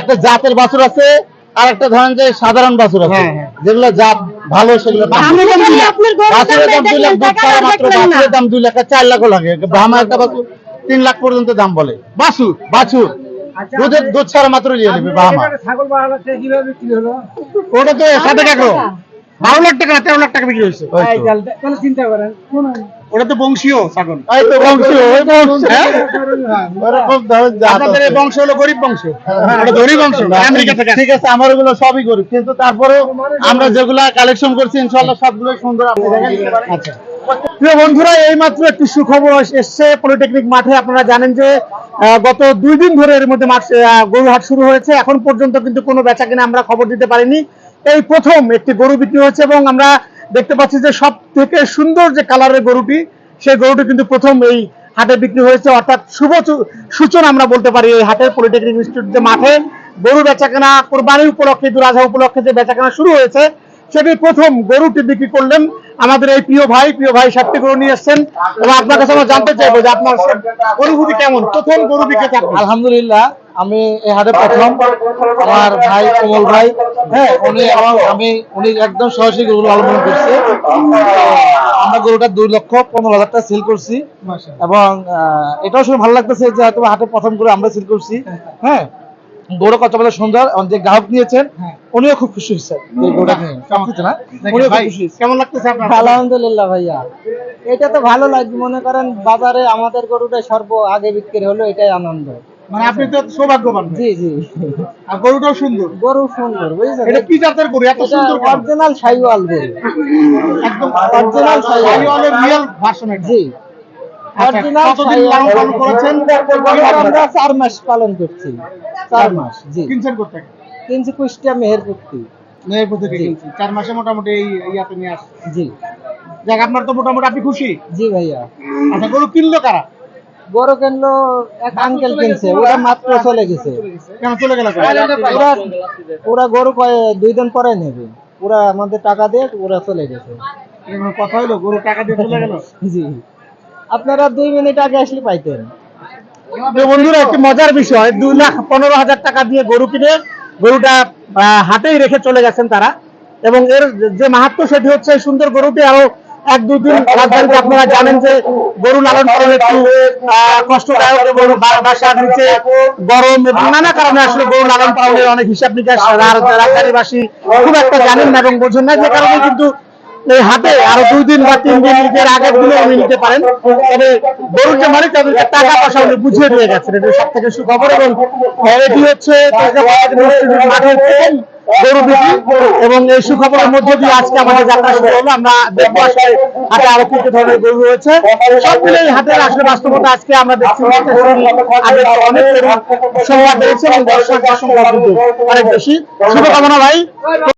একটা জাতের বাছুর আছে আর একটা ধরেন যে সাধারণ বাছুর আছে। হ্যাঁ, হ্যাঁ। যেগুলো জাত ভালো সেগুলো দাম বাছুরের দুই লাখ দুধ পাওয়া মাত্র বাছুরের দাম দুই লাখ চার লাখও লাগে। ব্রাহ্মা একটা বাছুর তিন লাখ পর্যন্ত দাম বলে। বাসুর বাছুর। আচ্ছা, দুধের দুধ ছাড়া মাত্র নিয়ে নেবে ব্রাহ্মা। ওটা তো সাত টাকা। বারো লাখ টাকা তেরো লাখ টাকা বিক্রি হয়েছে। চিন্তা করেন। ওটা তো বংশীয় ছাগল। এই তো বংশ ওই বংশ? ওরকম ধরেন জাত আপনাদের বংশ হলো গরিব বংশ। ওটা ধনী বংশ আমেরিকা থেকে ঠিক আছে আমার ওগুলো সবই গরিব। কিন্তু তারপরেও আমরা যেগুলা কালেকশন করছি ইনশাল্লাহ সবগুলো সুন্দর আপনি দেখেন আচ্ছা। প্রিয় বন্ধুরা এই মাত্র একটি সুখবর এসছে পলিটেকনিক মাঠে। আপনারা জানেন যে গত দুই দিন ধরে এর মধ্যে গরু হাট শুরু হয়েছে। এখন পর্যন্ত কিন্তু কোনো বেচা কিনা আমরা খবর দিতে পারিনি। এই প্রথম একটি গরু বিক্রি হয়েছে এবং আমরা দেখতে পাচ্ছি যে সব থেকে সুন্দর যে কালারের গরুটি, সেই গরুটি কিন্তু প্রথম এই হাটে বিক্রি হয়েছে। অর্থাৎ শুভ সূচনা আমরা বলতে পারি এই হাটের পলিটেকনিক ইনস্টিটিউট যে মাঠে। গরু বেচাকেনা কোরবানির উপলক্ষে আজহা উপলক্ষে যে বেচাকেনা শুরু হয়েছে, সেটি প্রথম গরুটি বিক্রি করলেন আমাদের এই প্রিয় ভাই। প্রিয় ভাই সাতটি গরু নিয়ে এসছেন। এবং আপনার কাছে আমরা জানতে চাইব যে আপনার অনুভূতি কেমন? প্রথম গরু বিক্রি আলহামদুলিল্লাহ আমি এই হাটে প্রথম। আমার ভাই কমল ভাই হ্যাঁ উনি আমার আমি উনি একদম সরাসরি গরু লালন করছে। আমরা গরুটা দুই লক্ষ পনেরো হাজার টাকা সেল করছি এবং এটাও শুনে ভালো লাগতেছে যে হয়তো হাটে প্রথম করে আমরা সেল করছি। হ্যাঁ গরু কত বড় সুন্দর এবং যে গ্রাহক নিয়েছেন হ্যাঁ। উনিও খুব খুশি হয়েছে এই গরুটা নিয়ে। না? উনিও ভাই, খুশি কেমন লাগতেছে আপনার আলহামদুলিল্লাহ ভাইয়া। এটা তো ভালো লাগবে মনে করেন বাজারে আমাদের গরুটা সর্ব আগে বিক্রি হলো এটাই আনন্দ। মানে আপনি তো সৌভাগ্যবান। জি জি। আর গরুটাও সুন্দর। গরু সুন্দর বুঝছেন? এটা কি জাতের গরু? এত সুন্দর অরিজিনাল গরু। একদম। সাইওয়ালের রিয়েল ভার্সন এটা। জি। আচ্ছা, অরিজিনাল কতদিন পালন করেছেন? আমরা চার মাস পালন করছি। চার মাস জি। কিনছেন করতে কিনছি কুষ্টিয়া মেহেরপুরটি। মেহেরপুর থেকে কিনছি চার মাসে মোটামুটি এই ইয়াতে নিয়ে আসছে জি। যাক আপনার তো মোটামুটি আপনি খুশি? জি ভাইয়া। আচ্ছা গরু কিনলো কারা? গরু কিনলো এক আঙ্কেল কিনছে ওরা মাত্র চলে গেছে। কেন চলে গেল ওরা ওরা গরু কয় দুই দিন পরে নেবে। ওরা আমাদের টাকা দিয়ে ওরা চলে গেছে। কথা গরু টাকা দিয়ে চলে গেল? জি। আপনারা দুই মিনিট আগে আসলে পাইতেন। বন্ধুরা একটি মজার বিষয়। দুই লাখ পনেরো হাজার টাকা দিয়ে গরু কিনে গরুটা হাটেই রেখে চলে গেছেন তারা। এবং এর যে মাহাত্ম সেটি হচ্ছে সুন্দর গরুটি আরও এক, দুই দিন রাজধানীতে আপনারা জানেন যে গরু লালন পালন একটু কষ্টদায়ক এবং বাসার নিচে গরম এবং নানা কারণে আসলে গরু লালন পালনের অনেক হিসাব নিকাশ রাজধানীবাসী খুব একটা জানেন না এবং বোঝেন না, যে কারণে কিন্তু হাটে আরও দুই দিন বা তিন দিন ঈদের আগের দিনে উনি নিতে পারেন। তবে গরুর যে মালিক, তাদেরকে টাকা পয়সা উনি বুঝিয়ে দিয়ে গেছেন। এটা সব থেকে সুখবর এবং এটি হচ্ছে মাঠের গরু বিক্রি এবং এই সুখবরের মধ্যে দিয়ে আজকে আমাদের যাত্রা শুরু হলো। আমরা দেখব আসলে হাটে আরও কি কি ধরনের গরু রয়েছে। সব মিলে এই হাটের আসলে বাস্তবতা আজকে আমরা দেখছি অনেক সংখ্যা বেড়েছে এবং সংখ্যা কিন্তু অনেক বেশি। শুভকামনা ভাই।